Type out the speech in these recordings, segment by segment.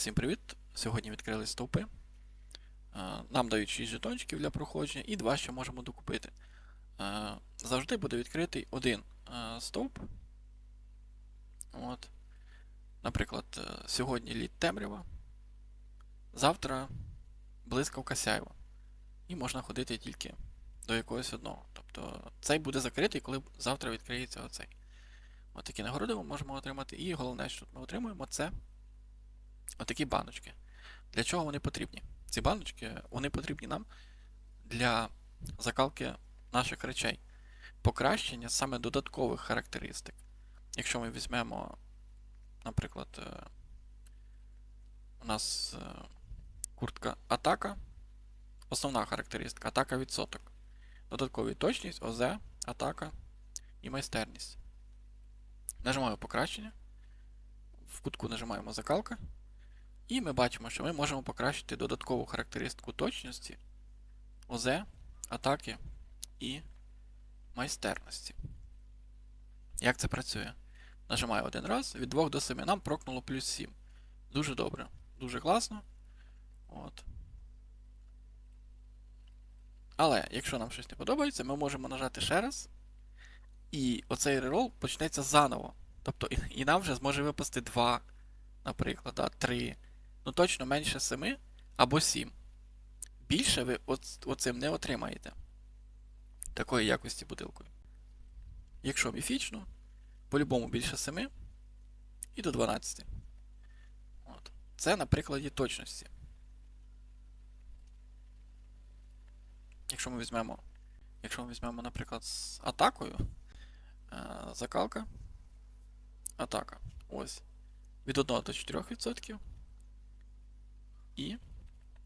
Всім привіт! Сьогодні відкрили стовпи. Е, Нам дають 6 жетончиків для проходження і 2 ще можемо докупити. Е, Завжди буде відкритий один е, стовп. От. Наприклад, сьогодні лід темрява, завтра блискавка сяйва. І можна ходити тільки до якогось одного. Тобто цей буде закритий, коли завтра відкриється оцей. От такі нагороди ми можемо отримати. І головне, що ми отримуємо, це отакі баночки. Для чого вони потрібні? Ці баночки вони потрібні нам для закалки наших речей, покращення саме додаткових характеристик. Якщо ми візьмемо, наприклад, е, у нас е, куртка атака, основна характеристика атака відсоток. Додаткові точність, ОЗ, атака і майстерність. Нажимаю покращення. В кутку нажимаємо закалка. І ми бачимо, що ми можемо покращити додаткову характеристику точності, ОЗ, атаки і майстерності. Як це працює? Нажимаю один раз, від 2 до 7 нам прокнуло плюс 7. Дуже добре, дуже класно. От. Але якщо нам щось не подобається, ми можемо нажати ще раз. І оцей рерол почнеться заново. Тобто і, нам вже зможе випасти 2, наприклад, да, 3. Ну точно менше 7 або 7. Більше ви оцим не отримаєте. Такої якості бутилкою. Якщо міфічно, по-любому більше 7 і до 12. От. Це на прикладі точності. Якщо ми візьмемо, якщо ми візьмемо, наприклад, з атакою, е, закалка, атака. Ось. Від 1 до 4%.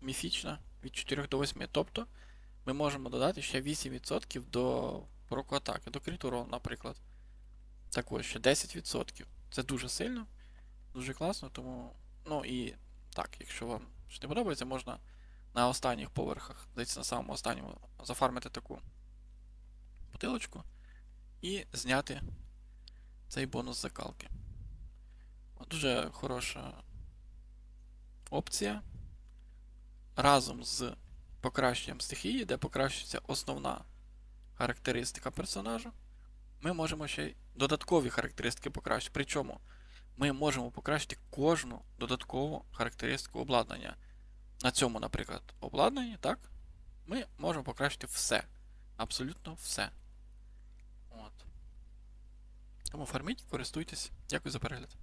І міфічна від 4 до 8. Тобто ми можемо додати ще 8% до проку атаки, до критуру, наприклад. Також ще 10%. Це дуже сильно, дуже класно, тому. Ну і так, якщо вам щось не подобається, можна на останніх поверхах, здається, на самому останньому, зафармити таку бутилочку і зняти цей бонус закалки. Дуже хороша опція. Разом з покращенням стихії, де покращується основна характеристика персонажа, ми можемо ще й додаткові характеристики покращити. Причому ми можемо покращити кожну додаткову характеристику обладнання. На цьому, наприклад, обладнанні, так? Ми можемо покращити все. Абсолютно все. От. Тому фарміть, користуйтесь. Дякую за перегляд.